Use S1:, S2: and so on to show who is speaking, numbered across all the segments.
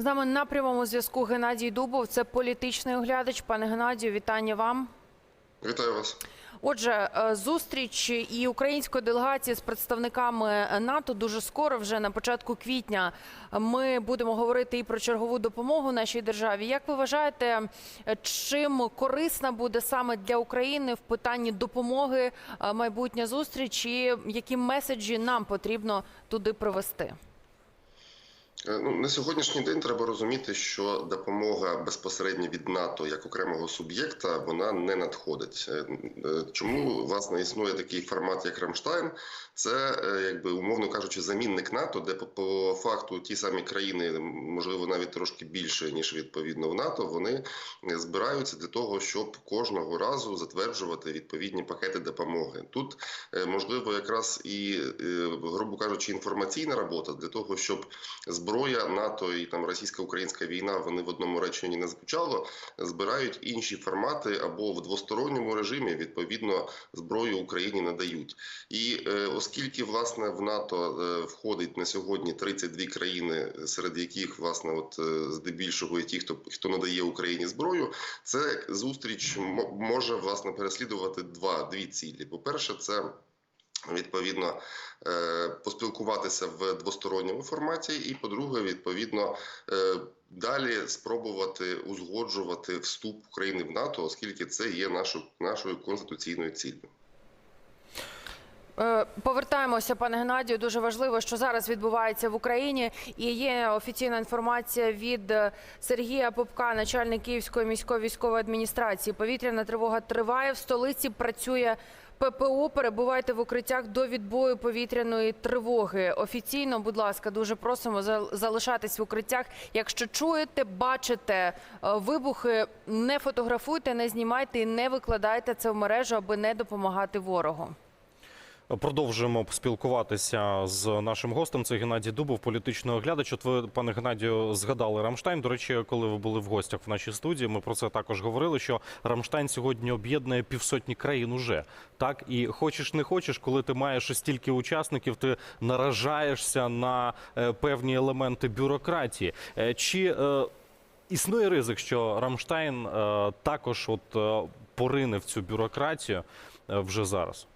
S1: З нами на прямому зв'язку Геннадій Дубов. Це політичний оглядач. Пане Геннадію, вітання вам.
S2: Вітаю вас.
S1: Отже, е, зустріч і української делегації з представниками НАТО дуже скоро, вже на початку квітня, ми будемо говорити і про чергову допомогу нашій державі. Як ви вважаєте, чим корисна буде саме для України в питанні допомоги е, майбутня зустріч, і які меседжі нам потрібно туди привести?
S2: Е, Ну, на сьогоднішній день треба розуміти, що допомога безпосередньо від НАТО як окремого суб'єкта вона не надходить. Е, е, Чому власне існує такий формат, як Рамштайн? Це якби умовно кажучи, замінник НАТО, де по, факту ті самі країни, можливо, навіть трошки більше ніж відповідно в НАТО, вони збираються для того, щоб кожного разу затверджувати відповідні пакети допомоги. Тут можливо якраз і грубо кажучи, інформаційна робота для того, щоб зброя НАТО і там російсько-українська війна вони в одному реченні не звучало, збирають інші формати або в двосторонньому режимі відповідно зброю Україні надають. І е, оскільки власне в НАТО е, входить на сьогодні 32 країни, серед яких власне, от е, здебільшого і ті, хто хто надає Україні зброю, це зустріч може власне переслідувати два дві цілі. По перше, це Відповідно, е, поспілкуватися в двосторонньому форматі, і по-друге, відповідно, е, далі спробувати узгоджувати вступ України в НАТО, оскільки це є нашою нашою конституційною ціллю.
S1: Е, Повертаємося, пане Геннадію. Дуже важливо, що зараз відбувається в Україні. І є офіційна інформація від Сергія Попка, начальник Київської міської військової адміністрації. Повітряна тривога триває в столиці. Працює ППО. Перебувайте в укриттях до відбою повітряної тривоги. Офіційно, будь ласка, дуже просимо за- залишатись в укриттях. Якщо чуєте, бачите е, вибухи, не фотографуйте, не знімайте і не викладайте це в мережу, аби не допомагати ворогу.
S3: Продовжуємо спілкуватися з нашим гостем. Це Геннадій Дубов, політичний оглядач. От ви, пане Геннадію, згадали Рамштайн. До речі, коли ви були в гостях в нашій студії, ми про це також говорили. Що Рамштайн сьогодні об'єднує півсотні країн уже так. І хочеш не хочеш, коли ти маєш стільки учасників, ти наражаєшся на е, певні елементи бюрократії. Е, Чи е, існує ризик, що Рамштайн також от порине в цю бюрократію вже зараз?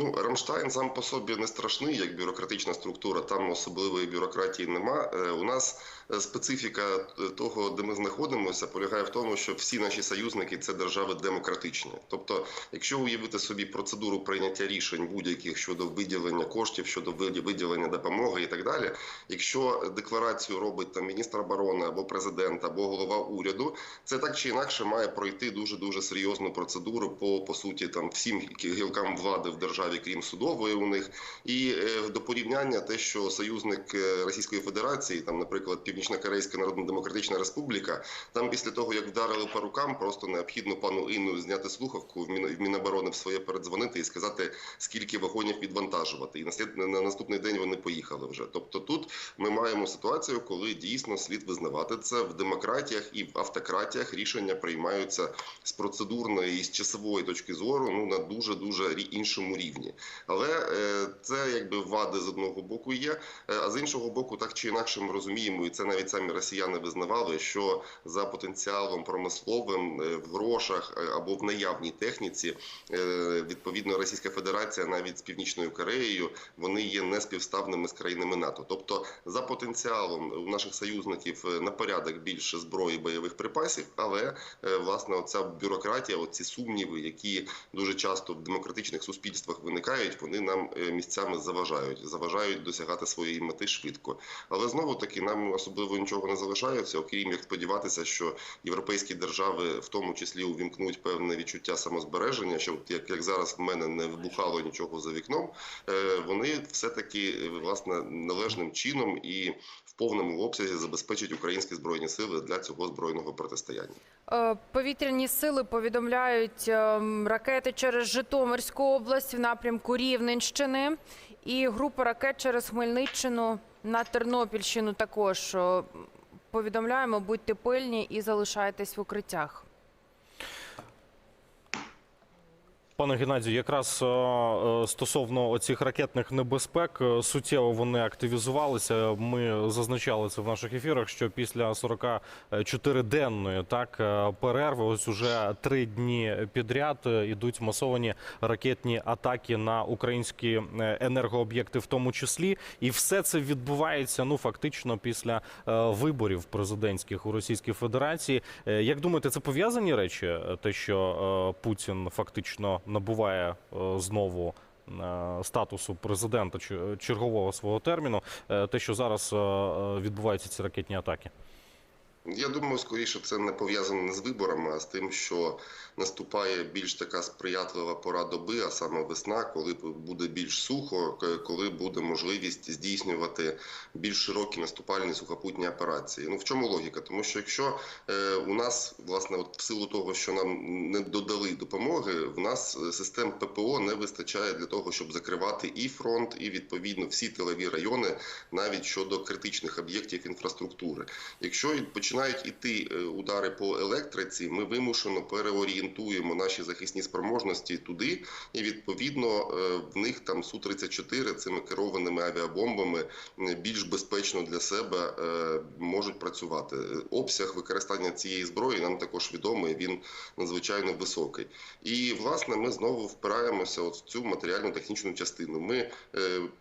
S2: Ну, Рамштайн сам по собі не страшний як бюрократична структура. Там особливої бюрократії нема. Е, У нас е, специфіка е, того, де ми знаходимося, полягає в тому, що всі наші союзники це держави демократичні. Тобто, якщо уявити собі процедуру прийняття рішень будь-яких щодо виділення коштів, щодо виді- виділення допомоги і так далі, якщо декларацію робить там міністр оборони або президент, або голова уряду, це так чи інакше має пройти дуже дуже серйозну процедуру по по суті там всім гілкам влади в державі, крім судової у них. І е, до порівняння те, що союзник е, Російської Федерації, там, наприклад, Північно-Корейська Народно-Демократична Республіка, там після того як вдарили по рукам, просто необхідно пану Інну зняти слухавку в Міноборони в своє передзвонити і сказати, скільки вагонів відвантажувати. І на наступний день вони поїхали вже. Тобто тут ми маємо ситуацію, коли дійсно слід визнавати це в демократіях і в автократіях рішення приймаються з процедурної і з часової точки зору ну на дуже дуже іншому рівні. Але е, це якби вади з одного боку є. е, А з іншого боку, так чи інакше ми розуміємо, і це навіть самі росіяни визнавали, що за потенціалом промисловим е, в грошах або в наявній техніці, відповідно, Російська Федерація навіть з Північною Кореєю вони є неспівставними з країнами НАТО. Тобто, за потенціалом у наших союзників на порядок більше зброї бойових припасів, але власне оця бюрократія, оці сумніви, які дуже часто в демократичних суспільствах виникають, вони нам е, місцями заважають, заважають досягати своєї мети швидко. Але знову таки нам особливо нічого не залишається, окрім як сподіватися, що європейські держави в тому числі увімкнуть певне відчуття самозбереження, що як, як зараз в мене не вбухало нічого за вікном, е, вони все таки власне належним чином і в повному обсязі забезпечать українські збройні сили для цього збройного протистояння.
S1: Е, Повітряні сили повідомляють ем, ракети через Житомирську область напрямку Рівненщини і група ракет через Хмельниччину на Тернопільщину також. Повідомляємо, будьте пильні і залишайтесь в укриттях.
S3: Пане Геннадію, якраз е, е, стосовно оцих ракетних небезпек, е, суттєво вони активізувалися. Ми зазначали це в наших ефірах, що після 44-денної так перерви, ось уже три дні підряд ідуть масовані ракетні атаки на українські енергооб'єкти, в тому числі, і все це відбувається ну фактично після виборів президентських у Російській Федерації. Як думаєте, це пов'язані речі? Те, що Путін фактично набуває е, знову е, статусу президента чи- чергового свого терміну, е, те, що зараз е, е, відбуваються ці ракетні атаки?
S2: Я думаю, скоріше це не пов'язано не з виборами, а з тим, що наступає більш така сприятлива пора доби, а саме весна, коли буде більш сухо, коли буде можливість здійснювати більш широкі наступальні сухопутні операції. Ну в чому логіка? Тому що якщо е, у нас власне, от в силу того, що нам не додали допомоги, в нас е, систем ППО не вистачає для того, щоб закривати і фронт, і відповідно всі тилові райони, навіть щодо критичних об'єктів інфраструктури. Якщо і починають іти е, удари по електриці, ми вимушено переорієнтуємо наші захисні спроможності туди, і відповідно е, в них там су 34 цими керованими авіабомбами більш безпечно для себе е, можуть працювати. Обсяг використання цієї зброї нам також відомий. Він надзвичайно високий. І власне ми знову впираємося от в цю матеріальну технічну частину. Ми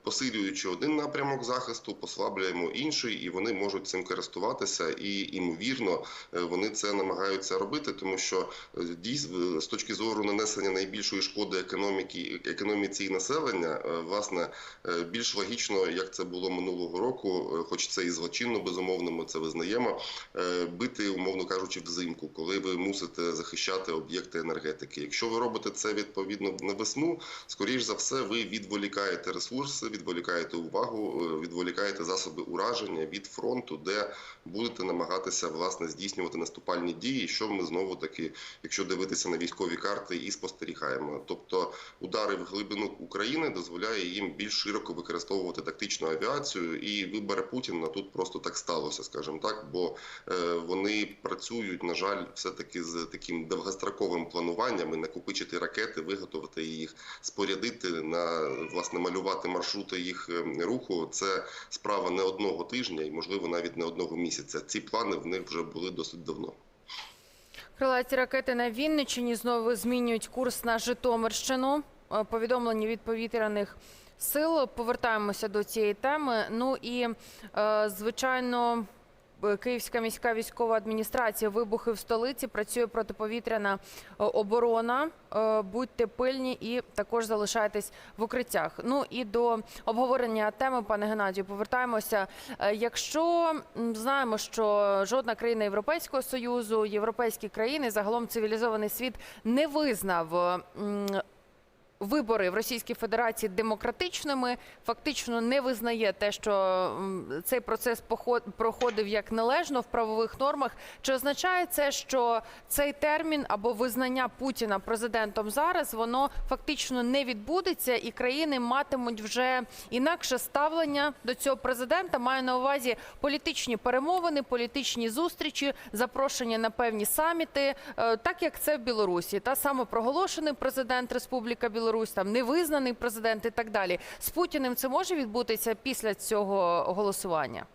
S2: посилюючи один напрямок захисту, послаблюємо інший, і вони можуть цим користуватися. І ймовірно, е, вони це намагаються робити, тому що е, дійсно з точки зору нанесення найбільшої шкоди економіки економіці і населення, е, власне, е, більш логічно, як це було минулого року, е, хоч це і злочинно, безумовно, ми це визнаємо. е, Бити, умовно кажучи, взимку, коли ви мусите захищати об'єкти енергетики. Якщо ви робите це відповідно на весну, скоріш за все, ви відволікаєте ресурси, відволікаєте увагу, е, відволікаєте засоби ураження від фронту, де будете намагатися власне здійснювати наступальні дії, що ми знову таки, якщо дивитися на військові карти, і спостерігаємо. Тобто удари в глибину України дозволяє їм більш широко використовувати тактичну авіацію, і вибори Путіна тут просто так сталося, скажімо так, бо е, вони працюють, на жаль, все таки з таким довгостроковим плануванням і накопичити ракети, виготовити їх, спорядити на власне малювати маршрути їх е, руху. Це справа не одного тижня і, можливо, навіть не одного місяця. Ці плани в них вже були досить давно.
S1: Крилаті ракети на Вінниччині знову змінюють курс на Житомирщину. Е, Повідомлення від повітряних сил. Повертаємося до цієї теми. Ну і е, звичайно. Е, Київська міська військова адміністрація вибухи в столиці працює протиповітряна е, оборона. Е, Будьте пильні і також залишайтесь в укриттях. Ну і до обговорення теми, пане Геннадію, повертаємося. Якщо знаємо, що жодна країна Європейського союзу, європейські країни, загалом цивілізований світ не визнав. Вибори в Російській Федерації демократичними фактично не визнає те, що цей процес проходив як належно в правових нормах. Чи означає це, що цей термін або визнання Путіна президентом зараз воно фактично не відбудеться, і країни матимуть вже інакше ставлення до цього президента? Маю на увазі політичні перемовини, політичні зустрічі, запрошення на певні саміти, е, так як це в Білорусі, та самопроголошений президент Республіка Білорусь, там невизнаний президент і так далі. З Путіним це може відбутися після цього голосування?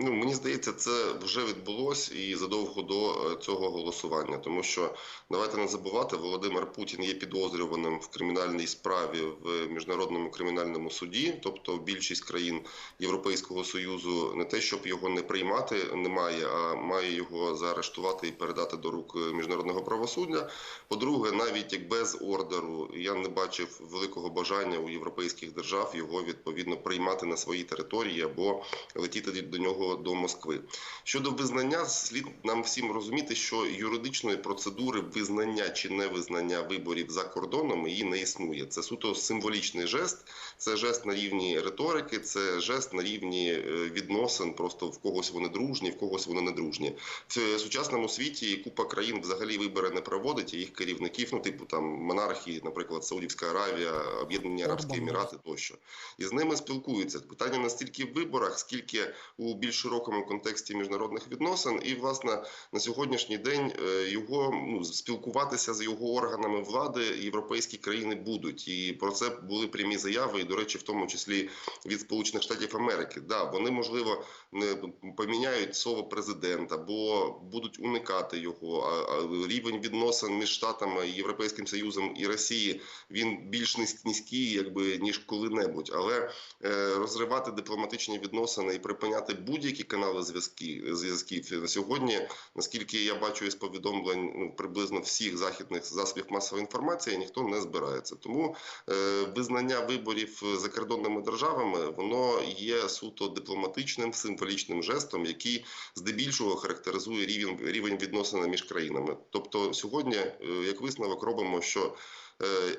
S2: Ну мені здається, це вже відбулось і задовго до е, цього голосування, тому що давайте не забувати, Володимир Путін є підозрюваним в кримінальній справі в міжнародному кримінальному суді. Тобто, більшість країн Європейського союзу не те, щоб його не приймати, немає, а має його заарештувати і передати до рук міжнародного правосуддя. По-друге, навіть як без ордеру я не бачив великого бажання у європейських держав його відповідно приймати на своїй території або летіти до нього до Москви. Щодо визнання, слід нам всім розуміти, що юридичної процедури визнання чи невизнання виборів за кордоном її не існує. Це суто символічний жест, це жест на рівні риторики, це жест на рівні е, відносин. Просто в когось вони дружні, в когось вони не дружні. В сучасному світі купа країн взагалі вибори не проводить, і їх керівників, ну типу там монархії, наприклад, Саудівська Аравія, Об'єднані Арабські Емірати тощо, і з ними спілкуються. Питання не стільки в виборах, скільки у більш широкому контексті міжнародних відносин. І, власне, на сьогоднішній день е, його ну, спілкуватися з його органами влади європейські країни будуть. І про це були прямі заяви, і, до речі, в тому числі від Сполучених Штатів Америки. Да, вони можливо не поміняють слово президент або будуть уникати його. А, рівень відносин між штатами, Європейським Союзом і Росії він більш низ- низький, якби ніж коли-небудь. Але е, розривати дипломатичні відносини і припиняти будь-які канали зв'язки зв'язків на сьогодні, наскільки я бачу із повідомлень ну, приблизно всіх західних засобів масової інформації, ніхто не збирається. Тому е, визнання виборів закордонними державами воно є суто дипломатичним символічним жестом, який здебільшого характеризує рівень рівень відносин між країнами. Тобто, сьогодні, е, як висновок, робимо, що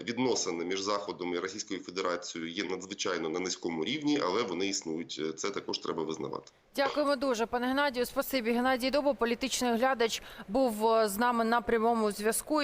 S2: відносини між Заходом і Російською Федерацією є надзвичайно на низькому рівні, але вони існують. Е, Це також треба визнавати.
S1: Дякуємо дуже, пане Геннадію. Спасибі. Геннадій Добо, політичний оглядач, був е, з нами на прямому зв'язку.